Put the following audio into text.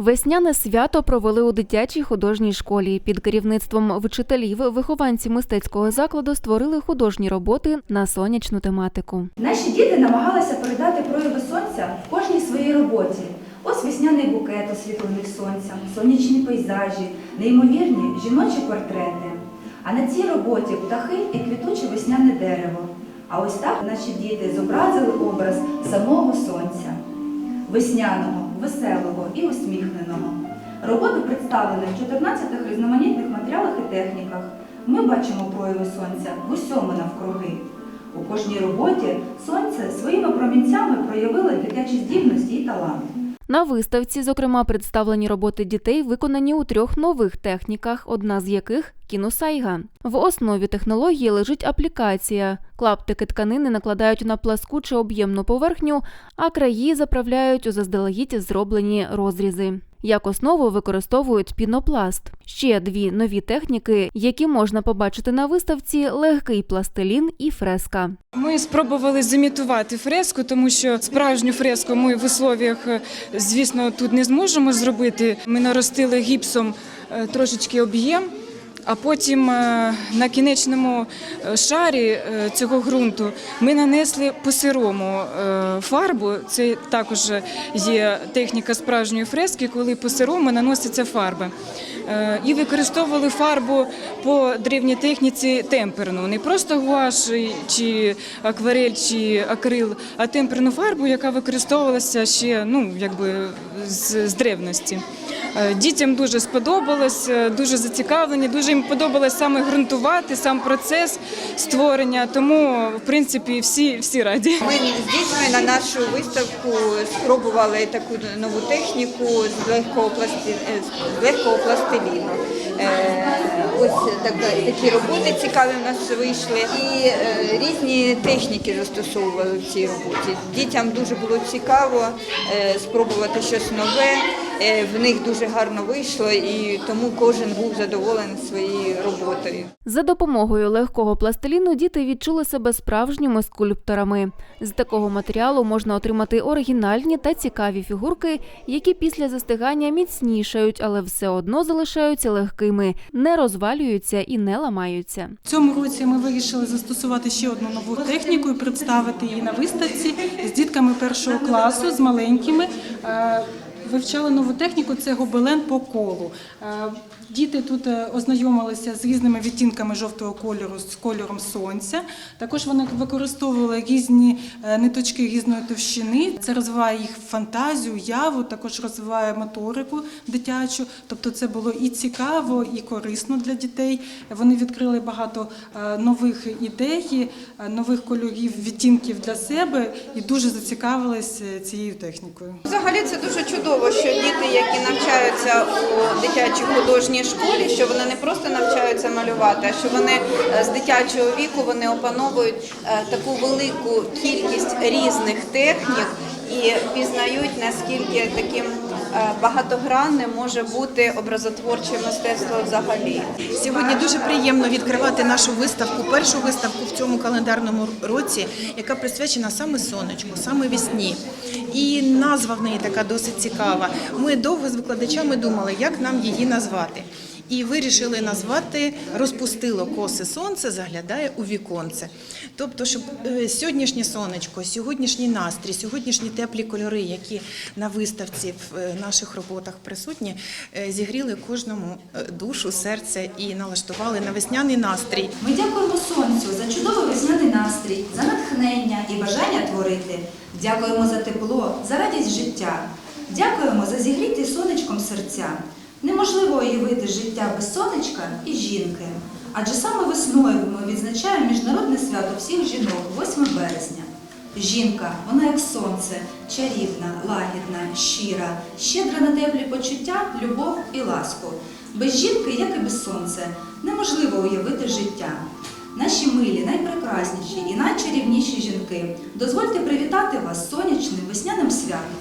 Весняне свято провели у дитячій художній школі. Під керівництвом вчителів вихованці мистецького закладу створили художні роботи на сонячну тематику. Наші діти намагалися передати прояви сонця в кожній своїй роботі. Ось весняний букет освітлений сонцем, сонячні пейзажі, неймовірні жіночі портрети. А на цій роботі птахи і квітуче весняне дерево. А ось так наші діти зобразили образ самого сонця весняного, веселого і усміхненого. Роботи представлені в 14 різноманітних матеріалах і техніках. Ми бачимо прояви сонця в усьому навкруги. У кожній роботі сонце своїми промінцями проявило дитячі здібності і таланти. На виставці, зокрема, представлені роботи дітей, виконані у трьох нових техніках, одна з яких кіносайга. В основі технології лежить аплікація. Клаптики тканини накладають на пласку чи об'ємну поверхню, а краї заправляють у заздалегідь зроблені розрізи. Як основу використовують пінопласт. Ще дві нові техніки, які можна побачити на виставці: легкий пластилін і фреска. Ми спробували зімітувати фреску, тому що справжню фреску ми в условіях, е, звісно, тут не зможемо зробити. Ми наростили гіпсом е, трошечки об'єм. А потім е, на кінечному е, шарі е, цього ґрунту ми нанесли по сирому фарбу. Це також є техніка справжньої фрески, коли по сирому наноситься фарба. І використовували фарбу по древній техніці темперну, не просто гуаш чи акварель чи акрил, а темперну фарбу, яка використовувалася ще ну якби з, з древності. Е, Дітям дуже сподобалось, е, дуже зацікавлені, дуже їм подобалось саме ґрунтувати, сам процес створення. Тому, в принципі, всі, всі раді. Ми з дітьми на нашу виставку спробували таку нову техніку з легкого, пласти... е, з легкого пластиліну. Ось така, такі роботи цікаві в нас вийшли. І е, різні техніки застосовували в цій роботі. Дітям дуже було цікаво е, спробувати щось нове. Е, В них дуже гарно вийшло, і тому кожен був задоволений своєю роботою. За допомогою легкого пластиліну діти відчули себе справжніми скульпторами. З такого матеріалу можна отримати оригінальні та цікаві фігурки, які після застигання міцнішають, але все одно залишаються легкими, не розвалюються і не ламаються. В цьому році ми вирішили застосувати ще одну нову техніку і представити її на виставці з дітками першого класу, з маленькими. Е, Вивчали нову техніку, це гобелен по колу. Діти тут е, ознайомилися з різними відтінками жовтого кольору, з кольором сонця. Також вони використовували різні е, ниточки різної товщини. Це розвиває їх фантазію, уяву, також розвиває моторику дитячу. Тобто це було і цікаво, і корисно для дітей. Вони відкрили багато е, нових ідей, нових кольорів, відтінків для себе і дуже зацікавились е, цією технікою. Взагалі це дуже чудово, що діти, які навчаються у дитячій художній школі, що вони не просто навчаються малювати, а що вони е, з дитячого віку вони опановують е, таку велику кількість різних технік і пізнають наскільки таким е, багатогранним може бути образотворче мистецтво взагалі. Сьогодні дуже приємно відкривати нашу виставку, першу виставку в цьому календарному році, яка присвячена саме сонечку, саме весні. І назва в неї така досить цікава. Ми довго з викладачами думали, як нам її назвати. І вирішили назвати Розпустило коси сонце, заглядає у віконце. Тобто, щоб е, сьогоднішнє сонечко, сьогоднішній настрій, сьогоднішні теплі кольори, які на виставці в е, наших роботах присутні, е, зігріли кожному душу, серце і налаштували на весняний настрій. Ми дякуємо сонцю за чудовий весняний настрій, за натхнення і бажання творити. Дякуємо за тепло, за радість життя. Дякуємо за зігріті сонечком серця. Неможливо уявити життя без сонечка і жінки. Адже саме весною ми відзначаємо міжнародне свято всіх жінок 8 березня. Жінка, вона як сонце, чарівна, лагідна, щира, щедра на теплі почуття, любов і ласку. Без жінки, як і без сонця, неможливо уявити життя. Наші милі, найпрекрасніші і найчарівніші жінки, дозвольте привітати вас сонячним весняним святом.